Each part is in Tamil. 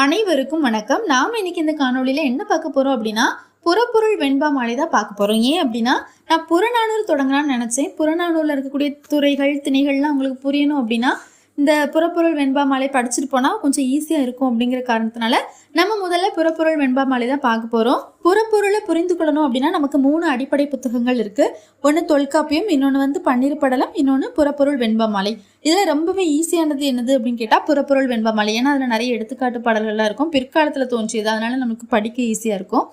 அனைவருக்கும் வணக்கம். நாம் இன்னைக்கு இந்த காணொலியில் என்ன பார்க்க போகிறோம் அப்படின்னா புறப்பொருள் வெண்பா மாலை தான் பார்க்க போகிறோம் ஏன் அப்படின்னா நான் புறநானூறு தொடங்கலாம்னு நினச்சேன். புறநானூரில் இருக்கக்கூடிய துறைகள் திணைகள்லாம் உங்களுக்கு புரியணும் அப்படின்னா இந்த புறப்பொருள் வெண்பா மாலை படிச்சுட்டு போனால் கொஞ்சம் ஈஸியாக இருக்கும் அப்படிங்கிற காரணத்தினால நம்ம முதல்ல புறப்பொருள் வெண்பா மாலை தான் பார்க்க போகிறோம் புறப்பொருளை புரிந்து கொள்ளணும் அப்படின்னா நமக்கு மூணு அடிப்படை புத்தகங்கள் இருக்குது ஒன்று தொல்காப்பியம் இன்னொன்று வந்து பன்னீர் படலம் இன்னொன்று புறப்பொருள் வெண்பா மாலை. இதில் ரொம்பவே ஈஸியானது என்னது அப்படின்னு கேட்டால் புறப்பொருள் வெண்பா மாலை. ஏன்னா அதில் நிறைய எடுத்துக்காட்டு பாடல்கள்லாம் இருக்கும். பிற்காலத்தில் தோன்றியது. அதனால நமக்கு படிக்க ஈஸியாக இருக்கும்.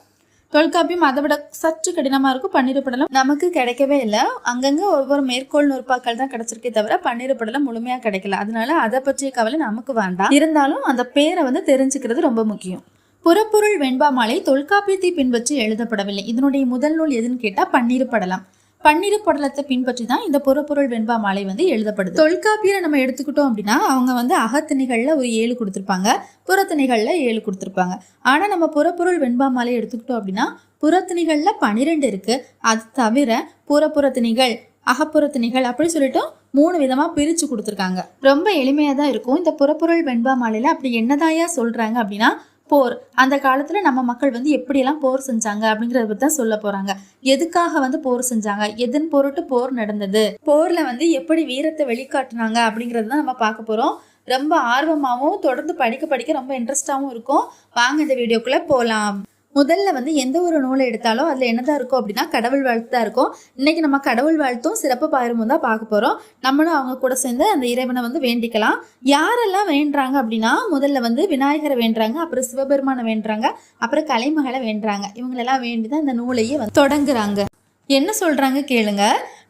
தொல்காப்பியம் அதை விட சற்று கடினமாக இருக்கும். பன்னீர் படலம் நமக்கு கிடைக்கவே இல்லை. அங்கங்கே ஒவ்வொரு மேற்கோள் நூற்பாக்கள் தான் கிடைச்சிருக்கே தவிர பன்னீர் படலம் முழுமையாக கிடைக்கல. அதனால அதை பற்றிய கவலை நமக்கு வேண்டாம். இருந்தாலும் அந்த பேரை வந்து தெரிஞ்சுக்கிறது ரொம்ப முக்கியம். புறப்பொருள் வெண்பாமாலை தொல்காப்பியத்தை பின்பற்றி எழுதப்படவில்லை. இதனுடைய முதல் நூல் எதுன்னு கேட்டால் பன்னீர் படலம் பன்னிரு படலத்தை பின்பற்றி தான் இந்த புறப்பொருள் வெண்பா மாலை வந்து எழுதப்படுது. தொல்காப்பியரை நம்ம எடுத்துக்கிட்டோம் அப்படின்னா அவங்க வந்து அகத்திணைகளில் ஒரு ஏழு கொடுத்துருப்பாங்க புறத்திணைகளில் ஏழு கொடுத்துருப்பாங்க. ஆனால் நம்ம புறப்பொருள் வெண்பா மாலை எடுத்துக்கிட்டோம் அப்படின்னா புறத்திணைகளில் பன்னிரெண்டு இருக்கு. அது தவிர புறப்புறத்திணைகள் அகப்புறத்திணைகள் அப்படி சொல்லிட்டு மூணு விதமாக பிரித்து கொடுத்துருக்காங்க. ரொம்ப எளிமையாக தான் இருக்கும். இந்த புறப்பொருள் வெண்பா மாலையில் அப்படி என்னதாயா சொல்கிறாங்க அப்படின்னா போர். அந்த காலத்தில் நம்ம மக்கள் வந்து எப்படியெல்லாம் போர் செஞ்சாங்க அப்படிங்கிறத பற்றி தான் சொல்ல போகிறாங்க எதுக்காக வந்து போர் செஞ்சாங்க? எதன் பொருட்டு போர் நடந்தது? போரில் வந்து எப்படி வீரத்தை வெளிக்காட்டினாங்க அப்படிங்கிறது தான் நம்ம பார்க்க போகிறோம் ரொம்ப ஆர்வமாகவும் தொடர்ந்து படிக்க படிக்க ரொம்ப இன்ட்ரெஸ்டாகவும் இருக்கும். வாங்க இந்த வீடியோக்குள்ளே போகலாம் முதல்ல வந்து எந்த ஒரு நூலை எடுத்தாலும் அதில் என்னதான் இருக்கும் அப்படின்னா கடவுள் வாழ்த்து தான் இருக்கும். இன்னைக்கு நம்ம கடவுள் வாழ்த்தும் சிறப்பு பாயிரமும் தான் பார்க்க போகிறோம் நம்மளும் அவங்க கூட சேர்ந்து அந்த இறைவனை வந்து வேண்டிக்கலாம். யாரெல்லாம் வேண்டுறாங்க அப்படின்னா முதல்ல வந்து விநாயகரை வேண்டுறாங்க அப்புறம் சிவபெருமானை வேண்டுறாங்க அப்புறம் கலைமகளை வேண்டுறாங்க. இவங்களெல்லாம் வேண்டி தான் இந்த நூலையே வந்து தொடங்குறாங்க. என்ன சொல்றாங்க கேளுங்க.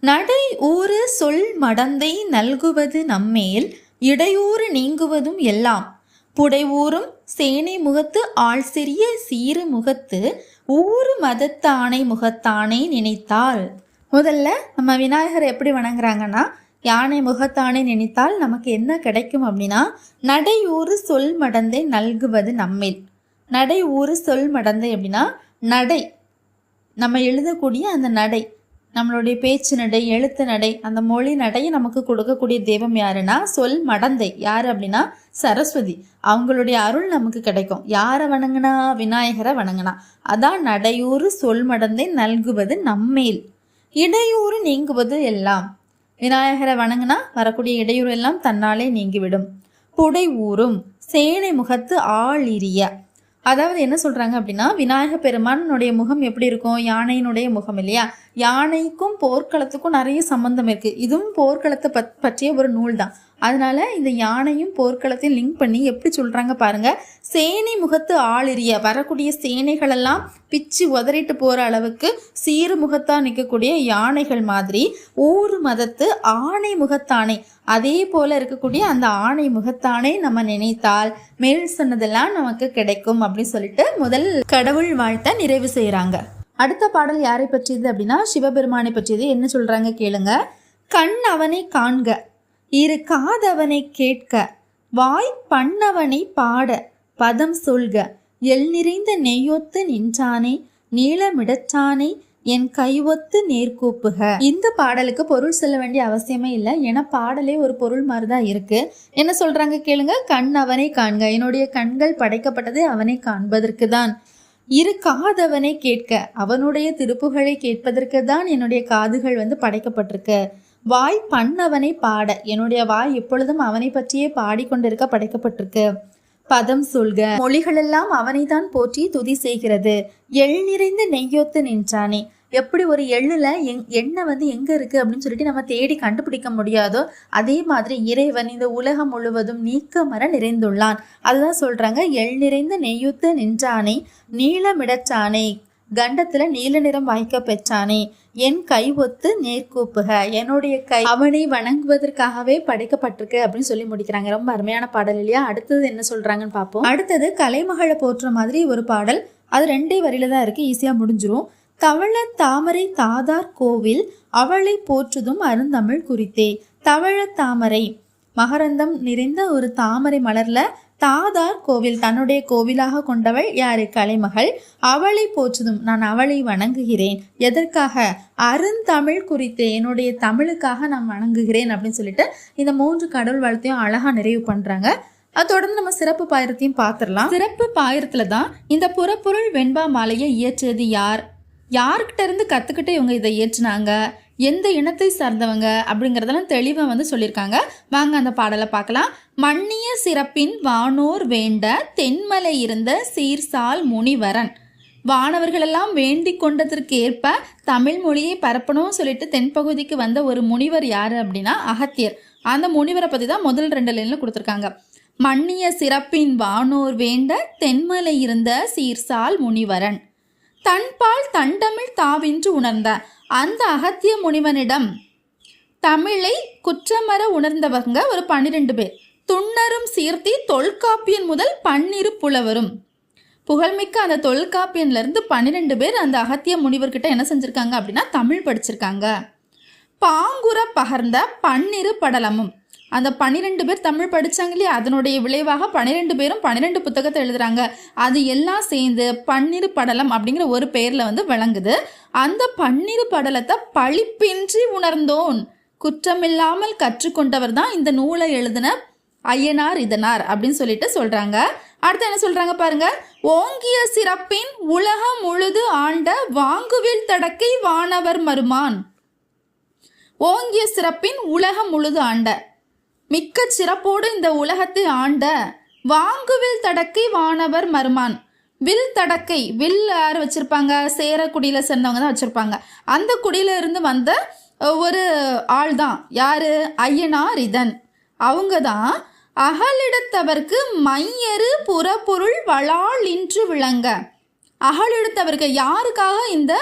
நடை ஊறு சொல் மடந்தை நல்குவது நம்மேல் இடையூறு நீங்குவதும் எல்லாம். புடைவூரும் சேனை முகத்து ஆள் சிறிய சீறு முகத்து ஊறு மதத்தானை முகத்தானை நினைத்தால் முதல்ல நம்ம விநாயகரை எப்படி வணங்குறாங்கன்னா யானை முகத்தானே நினைத்தால் நமக்கு என்ன கிடைக்கும் அப்படின்னா நடையூறு சொல் மடந்தை நல்குவது நம்மில். நடை ஊறு சொல் மடந்தை அப்படின்னா நடை. நம்ம எழுதக்கூடிய அந்த நடை. நம்மளுடைய பேச்சு நடை எழுத்து நடை அந்த மொழி நடையை நமக்கு கொடுக்கக்கூடிய தெய்வம் யாருன்னா சொல் மடந்தை. யார் அப்படின்னா சரஸ்வதி. அவங்களுடைய அருள் நமக்கு கிடைக்கும். யாரை வணங்கினா? விநாயகரை வணங்கினா. அதான் நடையூறு சொல் மடந்தை நல்குவது நம்மேல். இடையூறு நீங்குவது எல்லாம். விநாயகரை வணங்கினா வரக்கூடிய இடையூறு எல்லாம் தன்னாலே நீங்கிவிடும். புடை ஊரும் சேனை முகத்து ஆளிரிய அதாவது என்ன சொல்றாங்க அப்படின்னா விநாயக பெருமானுடைய முகம் எப்படி இருக்கும்? யானையினுடைய முகம் இல்லையா? யானைக்கும் போர்க்களத்துக்கும் நிறைய சம்பந்தம் இருக்கு. இதுவும் போர்க்களத்தை பத் பற்றிய ஒரு நூல் தான் அதனால இந்த யானையும் போர்க்களத்தையும் லிங்க் பண்ணி எப்படி சொல்கிறாங்க பாருங்கள் சேனை முகத்து ஆளிரிய வரக்கூடிய சேனைகளெல்லாம் பிச்சு உதறிட்டு போகிற அளவுக்கு சீறு முகத்தாக நிற்கக்கூடிய யானைகள் மாதிரி ஊர் மதத்து ஆணை முகத்தானை. அதே போல் இருக்கக்கூடிய அந்த ஆணை முகத்தானை நம்ம நினைத்தால் மேல் சொன்னதெல்லாம் நமக்கு கிடைக்கும் அப்படின்னு சொல்லிட்டு முதல் கடவுள் வாழ்த்த நிறைவு செய்கிறாங்க அடுத்த பாடல் யாரை பற்றியது அப்படின்னா சிவபெருமானை பற்றியது என்ன சொல்கிறாங்க கேளுங்க. கண் அவனை காண்க. இரு காதவனை கேட்க வாய் பண்ணவனை பாட பதம் சொல்க எல் நிறைந்த நெய்யொத்து நின்றானே நீளமிடற்றானே என் கைவொத்து நேர்கூப்புக. இந்த பாடலுக்கு பொருள் சொல்ல வேண்டிய அவசியமே இல்லை. ஏன்னா பாடலே ஒரு பொருள் மாதிரி தான் இருக்கு. என்ன சொல்றாங்க கேளுங்க. கண் அவனை காண்க. என்னுடைய கண்கள் படைக்கப்பட்டது அவனை காண்பதற்கு தான். இரு காதவனை கேட்க அவனுடைய திருப்புகளை கேட்பதற்கு தான் என்னுடைய காதுகள் வந்து படைக்கப்பட்டிருக்கு. வாய் பண்ணவனை பாட. என்னுடைய வாய் எப்பொழுதும் அவனை பற்றியே பாடிக்கொண்டிருக்க படைக்கப்பட்டிருக்கு. பதம் சொல்க. மொழிகளெல்லாம் அவனைதான் போற்றி துதி செய்கிறது. எள் நிறைந்த நெய்யொத்து நின்றானே. எப்படி ஒரு எள்ளுல எங் எண்ணெய் வந்து எங்க இருக்கு அப்படின்னு சொல்லிட்டு நம்ம தேடி கண்டுபிடிக்க முடியாதோ அதே மாதிரி இறைவன் இந்த உலகம் முழுவதும் நீக்க மர நிறைந்துள்ளான். அதுதான் சொல்றாங்க எள் நிறைந்த நெய்யுத்து நின்றானே நீளமிடச்சானே கண்டத்துல நீல நிறம் வாய்க்க பெற்றானே. என் கை ஒத்து நேர்கூப்புக என்னுடைய கை அவனை வணங்குவதற்காகவே படைக்கப்பட்டிருக்கு அப்படின்னு சொல்லி முடிக்கிறாங்க. ரொம்ப அருமையான பாடல் இல்லையா? அடுத்தது என்ன சொல்றாங்கன்னு பார்ப்போம். அடுத்தது கலைமகளை போற்ற மாதிரி ஒரு பாடல். அது ரெண்டே வரியில தான் இருக்கு. ஈஸியா முடிஞ்சிரும். தவள தாமரை தாதார் கோவில் அவளை போற்றுதும் அருந்தமிழ் குறித்தே. தவள தாமரை. மகரந்தம் நிறைந்த ஒரு தாமரை மலர்ல தாதார் கோவில் தன்னுடைய கோவிலாக கொண்டவள் யாரு? கலைமகள். அவளை போற்றதும் நான் அவளை வணங்குகிறேன். எதற்காக? அருந்தமிழ் குறித்து என்னுடைய தமிழுக்காக நான் வணங்குகிறேன் அப்படின்னு சொல்லிட்டு இந்த மூன்று கடவுள் வாழ்த்தையும் அழகா நிறைவு பண்றாங்க. அது தொடர்ந்து நம்ம சிறப்பு பாயிரத்தையும் பார்த்துடலாம் சிறப்பு பாயிரத்துல தான் இந்த புறப்பொருள் வெண்பா மாலையை இயற்றியது யார்? யார்கிட்ட இருந்து கத்துக்கிட்டு இவங்க இதை இயற்றினாங்க? எந்த இனத்தை சார்ந்தவங்க அப்படிங்கிறதெல்லாம் தெளிவாக வந்து சொல்லியிருக்காங்க. வாங்க அந்த பாடலை பார்க்கலாம். மன்னிய சிறப்பின் வானோர் வேண்ட தென்மலை இருந்த சீர்சால் முனிவரன். வானவர்களெல்லாம் வேண்டி கொண்டதற்கு ஏற்ப தமிழ் மொழியை பரப்பணும் சொல்லிட்டு தென்பகுதிக்கு வந்த ஒரு முனிவர் யார் அப்படின்னா அகத்தியர். அந்த முனிவரை பற்றி தான் முதல் ரெண்டு லைன்ல கொடுத்துருக்காங்க. மன்னிய சிறப்பின் வானோர் வேண்ட தென்மலை இருந்த சீர்சால் முனிவரன். தன்பால் தண்டமிழ் தாவின்று உணர்ந்த அந்த அகத்திய முனிவனிடம் தமிழை குற்றமற உணர்ந்தவங்க ஒரு பன்னிரெண்டு பேர். துண்ணரும் சீர்த்தி தொல்காப்பியன் முதல் பன்னிரு புலவரும். புகழ்மிக்க அந்த தொல்காப்பியன்லேருந்து பன்னிரெண்டு பேர் அந்த அகத்திய முனிவர்கிட்ட என்ன செஞ்சிருக்காங்க அப்படின்னா தமிழ் படிச்சிருக்காங்க. பாங்குற பகர்ந்த பன்னிரு படலமும். அந்த பன்னிரெண்டு பேர் தமிழ் படித்தாங்க இல்லையா அதனுடைய விளைவாக பன்னிரெண்டு பேரும் பன்னிரெண்டு புத்தகத்தை எழுதுறாங்க. அது எல்லாம் சேர்ந்து பன்னிரு படலம் அப்படிங்கிற ஒரு பெயரில் வந்து விளங்குது. அந்த பன்னிரு படலத்தை பழிப்பின்றி உணர்ந்தோன். குற்றமில்லாமல் கற்றுக்கொண்டவர் தான் இந்த நூலை எழுதின ஐயனார் இதனார் அப்படின்னு சொல்லிட்டு சொல்கிறாங்க அடுத்து என்ன சொல்கிறாங்க பாருங்க. ஓங்கிய சிறப்பின் உலகம் முழுது ஆண்ட வாங்குவில் தடக்கை வானவர் மருமான் ஓங்கிய சிறப்பின் உலகம் முழுது ஆண்ட. மிக்க சிறப்போடு இந்த உலகத்தை ஆண்ட வாங்குவில் தடக்கை வானவர் மருமான். வில் தடக்கை வில் யார் வச்சுருப்பாங்க? சேர குடியில் சேர்ந்தவங்க தான் வச்சுருப்பாங்க. அந்த குடியில இருந்து வந்த ஒரு ஆள் தான் யார்? ஐயனார் இதன். அவங்க தான் அகலிடத்தவர்க்கு மையரு புறப்பொருள் வளால் இன்று விளங்க. அகலிடத்தவருக்கு யாருக்காக இந்த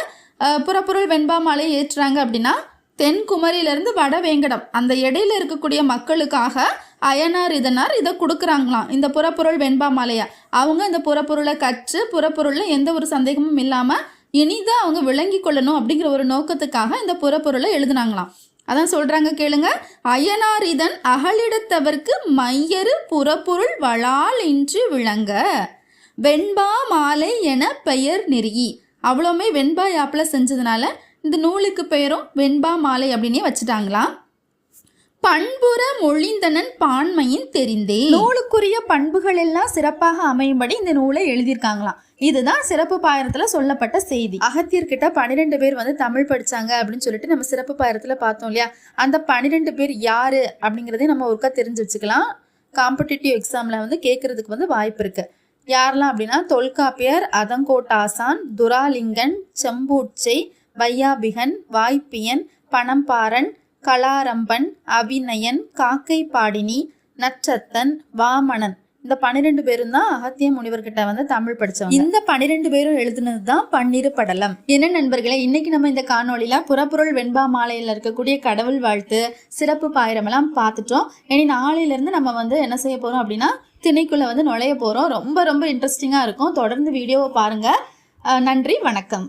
புறப்பொருள் வெண்பாமாலை ஏற்றுறாங்க அப்படின்னா தென்குமரியிலிருந்து வடவேங்கடம் அந்த இடையில இருக்கக்கூடிய மக்களுக்காக அயனார் இதனார் இதை கொடுக்குறாங்களாம். இந்த புறப்பொருள் வெண்பா மாலையா. அவங்க இந்த புறப்பொருளை கற்று புறப்பொருளில் எந்த ஒரு சந்தேகமும் இல்லாமல் இனிதான் அவங்க விளங்கி கொள்ளணும் அப்படிங்கிற ஒரு நோக்கத்துக்காக இந்த புறப்பொருளை எழுதுனாங்களாம். அதான் சொல்றாங்க கேளுங்க. அயனார் இதன் அகலிடத்தவர்க்கு மையரு புறப்பொருள் வளால் இன்று விளங்க. வெண்பா மாலை என பெயர் நெருகி. அவ்வளோமே வெண்பா யாப்பில் செஞ்சதுனால இந்த நூலுக்கு பெயரும் வெண்பா மாலை அப்படின்னே வச்சுட்டாங்களாம் பண்புற மொழிந்தனன் பான்மையின் தெரிந்தே. நூலுக்குரிய பண்புகள் எல்லாம் சிறப்பாக அமையும்படி இந்த நூலை எழுதியிருக்காங்களாம். இதுதான் சிறப்பு பாயிரத்துல சொல்லப்பட்ட செய்தி. அகத்தியர்கிட்ட பன்னிரெண்டு பேர் வந்து தமிழ் படிச்சாங்க அப்படின்னு சொல்லிட்டு நம்ம சிறப்பு பாயிரத்துல பார்த்தோம் இல்லையா? அந்த பன்னிரெண்டு பேர் யாரு அப்படிங்கறதையும் நம்ம ஒருக்கா தெரிஞ்சு வச்சுக்கலாம். காம்படிட்டிவ் எக்ஸாம்ல வந்து கேட்கறதுக்கு வந்து வாய்ப்பு இருக்கு. யாரெல்லாம் அப்படின்னா தொல்காப்பியர் அதங்கோட்டாசான் துராலிங்கன் செம்பூட்சை வையாபிகன் வாய்ப்பியன் பணம்பாரன் கலாரம்பன் அபிநயன் காக்கை பாடினி நச்சத்தன் வாமணன். இந்த பன்னிரெண்டு பேரும் தான் அகத்திய முனிவர்கிட்ட வந்து தமிழ் படிச்சவங்க. இந்த பன்னிரெண்டு பேரும் எழுதுனது தான் பன்னிரு படலம். என்ன நண்பர்களே இன்னைக்கு நம்ம இந்த காணொலியில புறப்பொருள் வெண்பா மாலையில இருக்கக்கூடிய கடவுள் வாழ்த்து சிறப்பு பாயிரம் எல்லாம் பார்த்துட்டோம். இனி நாளையில இருந்து நம்ம வந்து என்ன செய்ய போறோம் அப்படின்னா திணைக்குள்ள வந்து நுழைய போறோம். ரொம்ப ரொம்ப இன்ட்ரெஸ்டிங்கா இருக்கும். தொடர்ந்து வீடியோவை பாருங்க. நன்றி வணக்கம்.